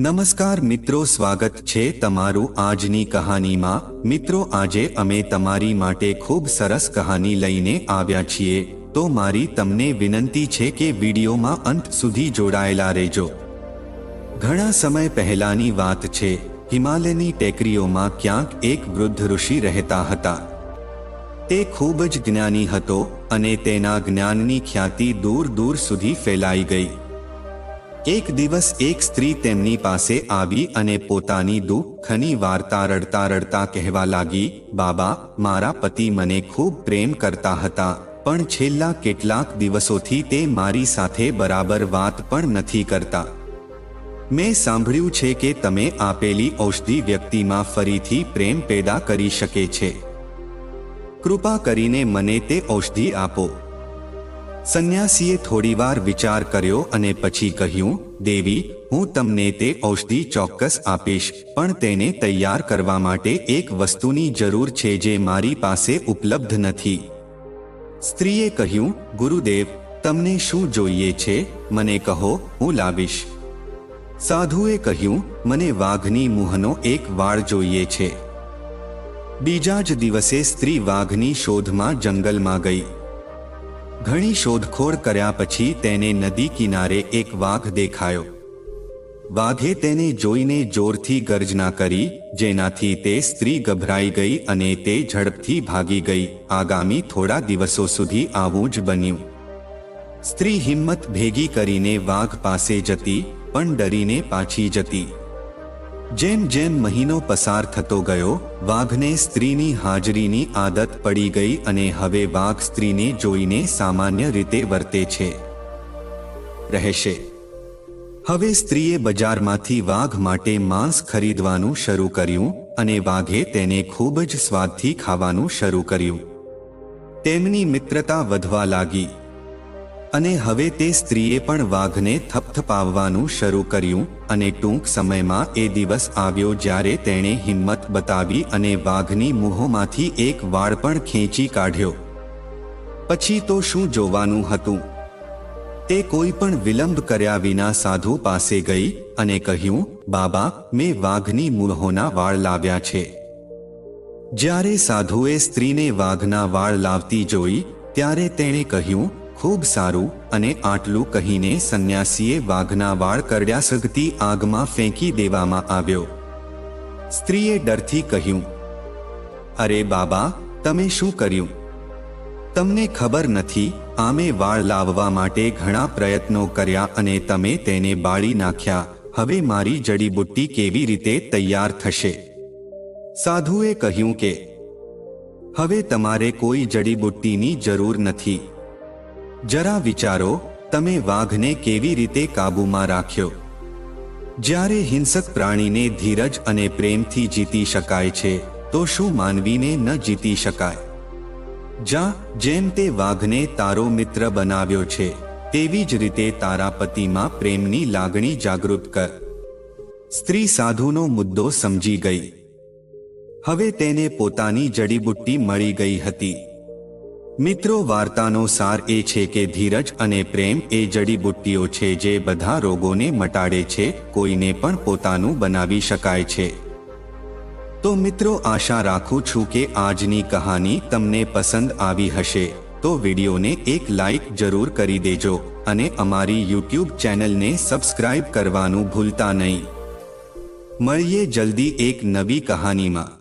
નમસ્કાર મિત્રો, સ્વાગત છે તમારું આજની કહાનીમાં. મિત્રો, આજે અમે તમારી માટે ખૂબ સરસ કહાની લઈને આવ્યા છીએ. તો મારી તમને વિનંતી છે કે વિડીયોમાં અંત સુધી જોડાયેલા રહેજો. ઘણા સમય પહેલાની વાત છે, હિમાલયની ટેકરીઓમાં ક્યાંક એક વૃદ્ધ ઋષિ રહેતા હતા. તે ખૂબ જ જ્ઞાની હતો અને તેના જ્ઞાનની ખ્યાતિ દૂર દૂર સુધી ફેલાઈ ગઈ. એક દિવસ એક સ્ત્રી તેમની પાસે આવી અને પોતાની દુઃખની વાર્તા રડતા રડતા કહેવા લાગી, બાબા, મારા પતિ મને ખૂબ પ્રેમ કરતા હતા, પણ છેલ્લા કેટલાક દિવસોથી તે મારી સાથે બરાબર વાત પણ નથી કરતા. મેં સાંભળ્યું છે કે તમે આપેલી ઔષધિ વ્યક્તિમાં ફરીથી પ્રેમ પેદા કરી શકે છે. કૃપા કરીને મને તે ઔષધિ આપો. સંન્યાસીએ થોડીવાર વિચાર કર્યો અને પછી કહ્યું, દેવી, હું તમને તે ઔષધિ ચોક્કસ આપીશ, પણ તેને તૈયાર કરવા માટે એક વસ્તુની જરૂર છે જે મારી પાસે ઉપલબ્ધ નથી. સ્ત્રીએ કહ્યું, ગુરુદેવ, તમને શું જોઈએ છે? મને કહો, હું લાવીશ. સાધુએ કહ્યું, મને વાઘની મુહનો એક વાળ જોઈએ છે. બીજા જ દિવસે સ્ત્રી વાઘની શોધમાં જંગલમાં ગઈ. ઘણી શોધખોળ કર્યા પછી તેને નદી કિનારે એક વાઘ દેખાયો. વાઘે તેને જોઈને જોરથી ગર્જના કરી, જેનાથી તે સ્ત્રી ગભરાઈ ગઈ અને તે ઝડપથી ભાગી ગઈ. આગામી થોડા દિવસો સુધી આવું જ બન્યું. સ્ત્રી હિંમત ભેગી કરીને વાઘ પાસે જતી, પણ ડરીને પાછી જતી. જેમ જેમ મહિનો પસાર થતો ગયો, વાઘને સ્ત્રીની હાજરીની આદત પડી ગઈ અને હવે વાઘ સ્ત્રીને જોઈને સામાન્ય રીતે વર્તે છે. રહેશે. હવે સ્ત્રીએ બજારમાંથી વાઘ માટે માંસ ખરીદવાનું શરૂ કર્યું અને વાઘે તેને ખૂબ જ સ્વાદથી ખાવાનું શરૂ કર્યું. તેમની મિત્રતા વધવા લાગી. અને હવે તે સ્ત્રીએ પણ વાઘને થપથપાવવાનું શરૂ કર્યું અને ટૂંક સમયમાં એ દિવસ આવ્યો જ્યારે તેણે હિંમત બતાવી અને વાઘની મોહોમાંથી એક વાળ પણ ખેંચી કાઢ્યો. પછી તો શું જોવાનું હતું? તે કોઈ પણ વિલંબ કર્યા વિના સાધુ પાસે ગઈ અને કહ્યું, બાબા, મેં વાઘની મૂળહોના વાળ લાવ્યા છે. જ્યારે સાધુએ સ્ત્રીને વાઘના વાળ લાવતી જોઈ, ત્યારે તેણે કહ્યું ખૂબ સારું અને આટલું કહીને સંન્યાસીએ વાઘના વાળ કરડ્યા સગતી આગમાં ફેંકી દેવામાં આવ્યો. સ્ત્રીએ ડરથી કહ્યું, અરે બાબા, તમે શું કર્યું? તમને ખબર નથી, આમે વાળ લાવવા માટે ઘણા પ્રયત્નો કર્યા અને તમે તેને બાળી નાખ્યા. હવે મારી જડીબુટ્ટી કેવી રીતે તૈયાર થશે? સાધુએ કહ્યું કે, હવે તમારે કોઈ જડીબુટ્ટીની જરૂર નથી. જરા વિચારો, તમે વાઘને કેવી રીતે કાબૂમાં રાખ્યો? જ્યારે હિંસક પ્રાણીને ધીરજ અને પ્રેમથી જીતી શકાય છે, તો શું માનવીને ન જીતી શકાય? જા, જેમ તે વાઘને તારો મિત્ર બનાવ્યો છે, તેવી જ રીતે તારા પતિમાં પ્રેમની લાગણી જાગૃત કર. સ્ત્રી સાધુનો મુદ્દો સમજી ગઈ. હવે તેને પોતાની જડીબુટ્ટી મળી ગઈ હતી. મિત્રો, વાર્તાનો સાર એ છે કે ધીરજ અને પ્રેમ એ જડીબુટ્ટીઓ છે જે બધા રોગોને મટાડે છે, કોઈને પણ પોતાનું બનાવી શકાય છે. તો મિત્રો, આશા રાખું છું કે આજની કહાની તમને પસંદ આવી હશે. તો વિડીયોને એક લાઈક જરૂર કરી દેજો અને અમારી યુટ્યુબ ચેનલને સબસ્ક્રાઇબ કરવાનું ભૂલતા નહીં. મળીએ જલ્દી એક નવી કહાનીમાં.